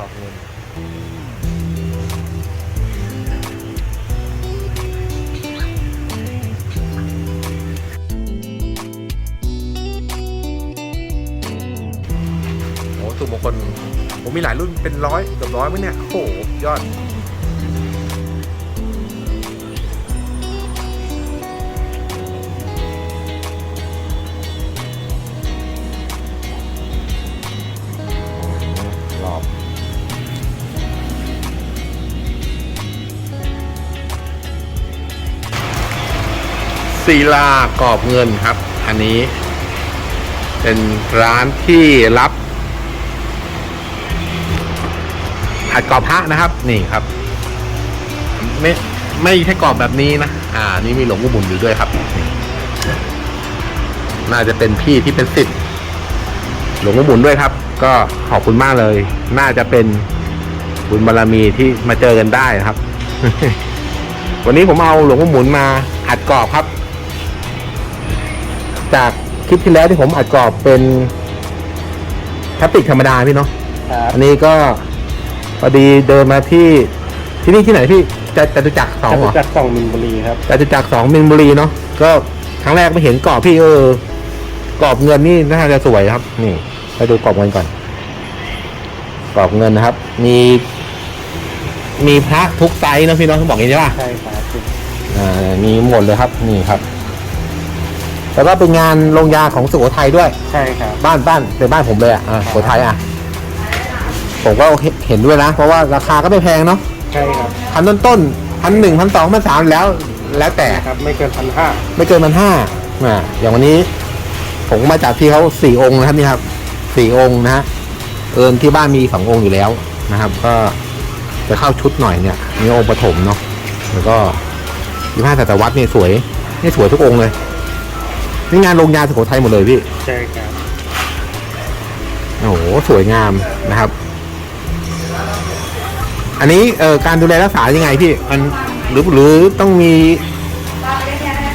กอบเงินโอ้สุมงคลผมมีหลายรุ่นเป็นร้อยเกือบร้อยมั้งเนี่ย โอ้โหยอด ศิลากรอบเงินครับ อันนี้ เป็นร้านที่รับอัดกรอบพระนะครับ นี่ครับ ไม่ไม่ใช่กรอบแบบนี้นะ อ่า นี่มีหลวงปู่หมุนอยู่ด้วยครับ น่าจะเป็นพี่ที่เป็นสิทธิ์หลวงปู่หมุนด้วยครับ ก็ขอบคุณมากเลย น่าจะเป็นบุญบารรมีที่มาเจอกันได้นะครับ วันนี้ผมเอาหลวงปู่หมุนมาอัดกรอบครับ จากคลิปที่แล้วที่ผมอัดกรอบเป็นพลาสติกธรรมดาพี่เนาะครับอันนี้ก็พอดีเดินมาที่ที่นี่ที่ไหนพี่จะจตุจักรสองเหรอจากสองมินบุรีครับจตุจักรสองมินบุรีเนาะก็ครั้งแรกไม่เห็นกรอบพี่เออกรอบเงินนี่น่าจะสวยครับ นี่ไปดูกรอบเงินก่อน กรอบเงินนะครับ มี มีพระทุกไซส์เนอะพี่เน้องต้องบอกอย่างนี้ใช่ป่ะใช่ครับอ่ามีหมดเลยครับ นี่ครับ แล้วก็เป็นงานลงยาของสุโขทัยด้วย ใช่ครับ บ้านบ้านเป็นบ้านผมเลยอะอ่าสุโขทัยอะ ผมก็เห็นด้วยนะ เพราะว่าราคาก็ไม่แพงเนาะใช่ครับพันต้นต้นพันหนึ่งพันสองพันสามแล้ว แล้วแต่ครับไม่เกินพันห้าไม่เกินพันห้าอ่าอย่างวันนี้ ผมมาจากที่เขาสี่องค์นะครับนี่ครับสี่องค์นะฮะเอิญที่บ้านมีสององค์อยู่แล้วนะครับ ก็จะเข้าชุดหน่อยเนี่ยมีองค์ปฐมเนาะแล้วก็ยี่ห้าศตวรรษเนี่ยสวยนี่สวยทุกองค์เลย นี่งานลงยาสุโขทัยหมดเลยพี่ ใช่ครับ โอ้โห สวยงามนะครับ อันนี้เอ่อการดูแลรักษายังไงพี่มันหรือหรือต้องมี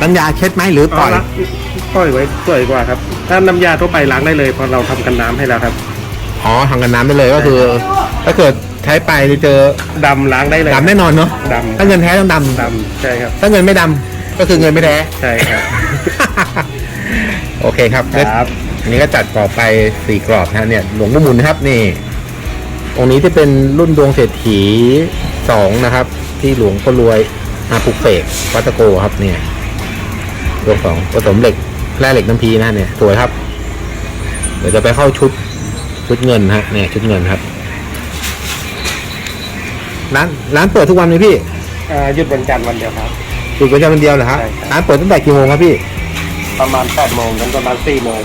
น้ำยาเช็ดไหมหรือปล่อย เาละปล่อยไว้สวยกว่าครับ ถ้าน้ำยาทั่วไปล้างได้เลยเพราะเราทำกันน้ำให้แล้วครับอ๋อทำกันน้ำได้เลยก็คือ ถ้าเกิดใช้ไปจะเจอดำล้างได้เลยดำแน่นอนเนาะดำถ้าเงินแท้ต้องดำดำใช่ครับ ถ้าเงินไม่ดำก็คือเงินไม่แท้ ใช่ครับ โอเคครับครับอันนี้ก็จัดกรอบไปสี่กรอบนะฮะเนี่ยหลวงพ่อมุนนะครับนี่องค์นี้ที่เป็นรุ่นดวงเศรษฐีสองนะครับ ที่หลวงพ่อรวยอาปุกเสกวัดตะโกครับเนี่ยดวงสองผสมเหล็กแร่เหล็กน้ำพีนะเนี่ยสวยครับ เดี๋ยวจะไปเข้าชุดชุดเงินฮะเนี่ยชุดเงินครับร้านร้านเปิดทุกวันไหมพี่อ่าหยุดวันจันทร์วันเดียวครับหยุดวันจันทร์วันเดียวเหรอฮะใช่ครับร้านเปิดตั้งแต่กี่โมงครับพี่ ประมาณแปดโมงถึงประมาณสี่โมง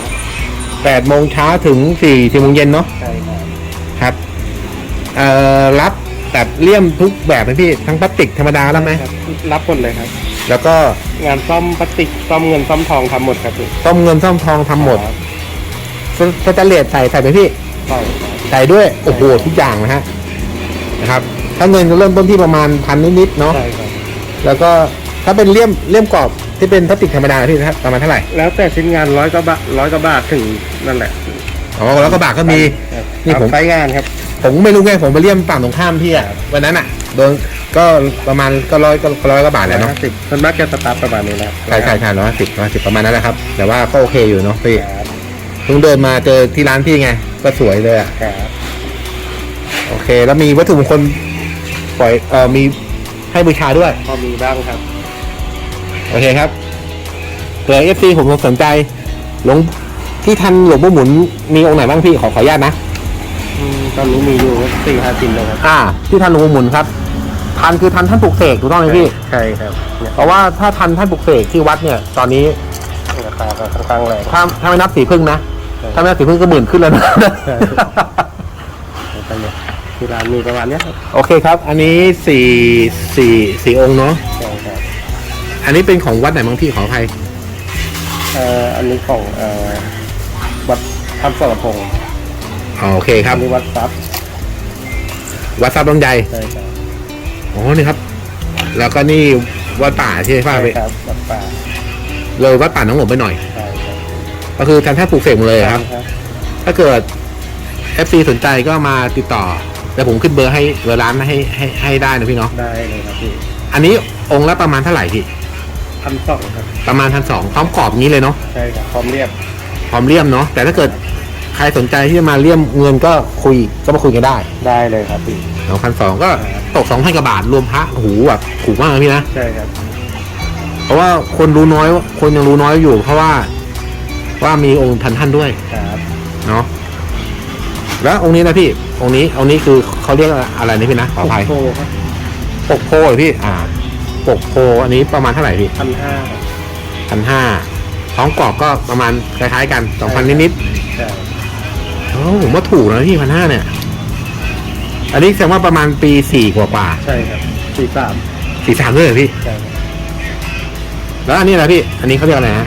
แปดโมงเช้าถึงสี่สี่โมงเย็นเนาะใช่ครับครับเอ่อรับแบบเลี่ยมทุกแบบไหมพี่ทั้งพลาสติกธรรมดาแล้วไหมครับรับหมดเลยครับ แล้วก็งานซ่อมพลาสติกซ่อมเงินซ่อมทองทำหมดครับพี่ซ่อมเงินซ่อมทองทำหมดครับสสแตนเลสใส่ใส่ไปพี่ ใช่ครับใส่ด้วยโอ้โหทุกอย่างนะฮะนะครับถ้าเงินก็เริ่มต้นที่ประมาณพันนิดๆเนาะใช่ครับแล้วก็ถ้าเป็นเลี่ยมเลี่ยมกรอบ ที่เป็นพลาสติกธรรมดาพี่นะประมาณเท่าไหร่แล้วแต่ชิ้นงานร้อยกว่าบาทร้อยกว่าบาทถึงนั่นแหละอ๋อแล้วก็บาทก็มี ครับนี่ผมไซส์งานครับ ผมไม่รู้ไงผมไปเลี่ยมฝั่งตรงข้ามพี่อะวันนั้นอะโดนก็ประมาณก็ร้อยก็ร้อยกว่าบาทแหล้วเนาะสิบส่วนมากจะสตาร์ทประมาณนี้นะครับใช่ใช่ใช่ร้อยสิบร้อยสิบประมาณนั้นแหละครับ แต่ว่าก็โอเคอยู่เนาะพี่ครับเพิ่งเดินมาเจอที่ร้านพี่ไง ก็สวยเลยอะครับโอเค แล้วมีวัตถุมงคลปล่อยเอ่อมีให้บูชาด้วย พอมีบ้างครับ โอเคครับเผื่อเอฟซีผมสนใจหลวงที่ทันหลวงปู่หมุนมีองค์ไหนบ้างพี่ขอขออนุญาตนะอืมตอนนี้มีอยู่สี่ห้าชิ้นเลยครับอ่า ที่ทันหลวงปู่หมุนครับ ทันคือทันท่านปลุกเสกถูกต้องไหมพี่ ใช่ครับเนี่ยเพราะว่าถ้าทันท่านปลุกเสกที่วัดเนี่ย ตอนนี้ราคาก็ค่อนข้างแรงถ้าถ้าไม่นับสีพึ่งนะใช่ถ้าไม่นับสีพึ่งก็หมื่นขึ้นแล้วนะใช่แล้วก็เนี่ยที่ร้านมีประมาณเนี้ยครับโอเคครับ อันนี้สี่สี่สี่องค์เนาะ ใช่ครับ อันนี้เป็นของวัดไหนบ้างพี่ขออภัยเอ่ออันนี้ของเอ่อวัดทำสรพงศ์อ๋อโอเคครับอันนี้วัดทรัพย์วัดทรัพย์บางใหญ่ใช่ครับอ๋อนี่ครับ แล้วก็นี่วัดป่าใช่ไหมป้าใช่ไปครับวัดป่าเลยวัดป่าน้องหลวงไปหน่อย ใช่ครับก็คือทันท่านปลูกเสกหมดเลยครับครับ ถ้าเกิด FC สนใจก็มาติดต่อ แต่ผมขึ้นเบอร์ให้เบอร์ร้านให้ให้ให้ได้นะพี่เนาะได้เลยครับพี่อันนี้องค์ละประมาณเท่าไหร่พี่ พันสองครับประมาณพันสองพร้อมกรอบอย่างนี้เลยเนาะใช่ครับพร้อมเรียบพร้อมเลี่ยมเนาะแต่ถ้าเกิดใครสนใจที่จะมาเลี่ยมเงินก็คุยก็มาคุยกันได้ได้เลยครับพี่สองพันสองก็ตกสองพันกว่าบาทรวมพระโอ้โหแบบถูกมากนะพี่นะใช่ครับ เพราะว่าคนรู้น้อยคนยังรู้น้อยอยู่ เพราะว่าว่ามีองค์ทันท่านด้วยครับเนาะแล้วองค์นี้นะพี่ องค์นี้องค์นี้คือเขาเรียกอะไรนะพี่นะขออภัยโทรครับปกโพเหรอพี่อ่า ปกโพอันนี้ประมาณเท่าไหร่พี่พันห้าพันห้าท้องกรอบก็ประมาณคล้ายๆกันสองพันนิดใช่ๆโอ้ผมว่าถูกนะพี่พันห้าเนี่ย อันนี้แสดงว่าประมาณปีสี่กว่าใช่ครับสี่สามๆสี่สามด้วยเหรอพี่ ใช่ครับแล้วอันนี้อะไรพี่ อันนี้เขาเรียกอะไรฮะ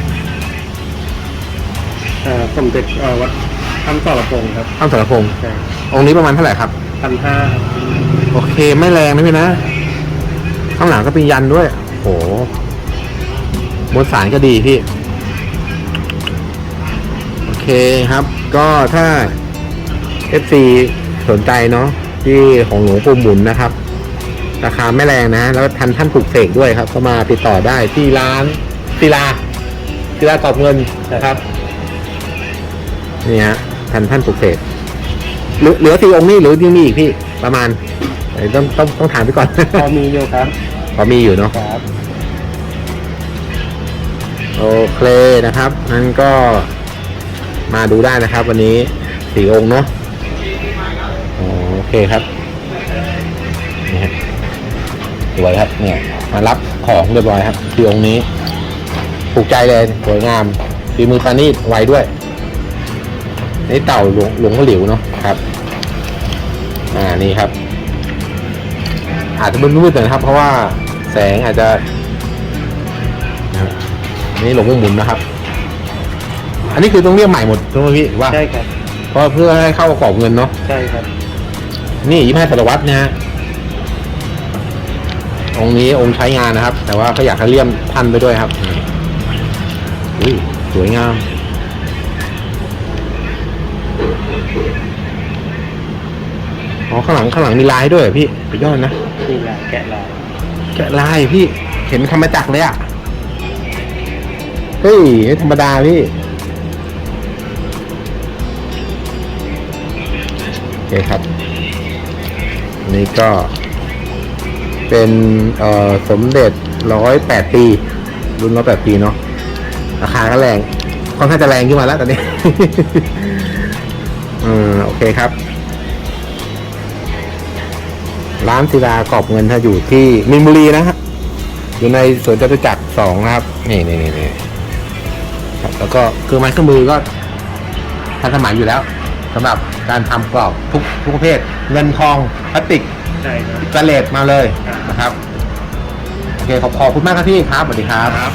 เอ่อสมเด็จเอ่อวัดท่านต่อระพงครับข้ามสารพงษ์ใช่องค์นี้ประมาณเท่าไหร่ครับ พันห้าโอเค ไม่แรงนะพี่นะ ข้างหลังก็เป็นยันด้วย โหบนสารก็ดีพี่ โอเคครับ ก็ถ้า FC สนใจเนาะที่ของหลวงปู่หมุนนะครับ ราคาไม่แรงนะ แล้วทันท่านปลูกเสกด้วยครับ ก็มาติดต่อได้ที่ร้านศิลาศิลาตอบเงินนะครับนี่ฮะทันท่านปลูกเสกเหลือสี่องค์นี่หรือยังมีอีกพี่ประมาณต้องต้องต้องถามไปก่อนพอมีอยู่ครับ พอมีอยู่เนาะครับโอเคนะครับงั้นก็มาดูได้นะครับ วันนี้สี่องค์เนาะอ๋อโอเคครับนี่ฮะสวยครับเนี่ยมารับของเรียบร้อยครับที่องค์นี้ถูกใจเลยสวยงามฝีมือปานีตไวด้วยนี่เต่าหลวงหลวงพ่อหลิวเนาะครับ อ่านี่ครับ อาจจะมืดๆหน่อยนะครับ เพราะว่าแสงอาจจะนะครับนี่หลวงพ่อหมุนนะครับ อันนี้คือต้องเรียกใหม่หมดใช่ไหมพี่ว่าใช่ครับเพราะเพื่อให้เข้ากรอบเงินเนาะใช่ครับ นี่ยี่ห้าสารวัตรนะฮะองค์นี้องค์ใช้งานนะครับ แต่ว่าก็อยากให้เลี่ยมท่านไปด้วยครับนี่อุ้ยสวยงาม อ๋อข้างหลังข้างหลังมีลายด้วยเหรอพี่สุดยอดนะ นี่แหละแกะลายแกะลายพี่เห็นคำมาจักรเลยอะ เฮ้ยไม่ธรรมดาพี่โอเคครับอันนี้ก็ เป็นเอ่อสมเด็จร้อยแปดปี รุ่นร้อยแปดปีเนาะราคาก็แรงค่อนข้างจะแรงขึ้นมาแล้วตอนนี้เออโอเคครับ ร้านศิลากรอบเงินถ้าอยู่ที่มินบุรีนะครับอยู่ในสวนจตุจักรสองนะครับ นี่นี่นี่นี่ครับแล้วก็เครื่องไม้เครื่องมือก็ทันสมัยอยู่แล้วสำหรับการทำกรอบทุกทุกประเภท เงินทองพลาสติกใช่ครับกระเลดมาเลยครับ นะครับ โอเคขอบขอบคุณมากครับพี่ครับสวัสดีครับ ครับ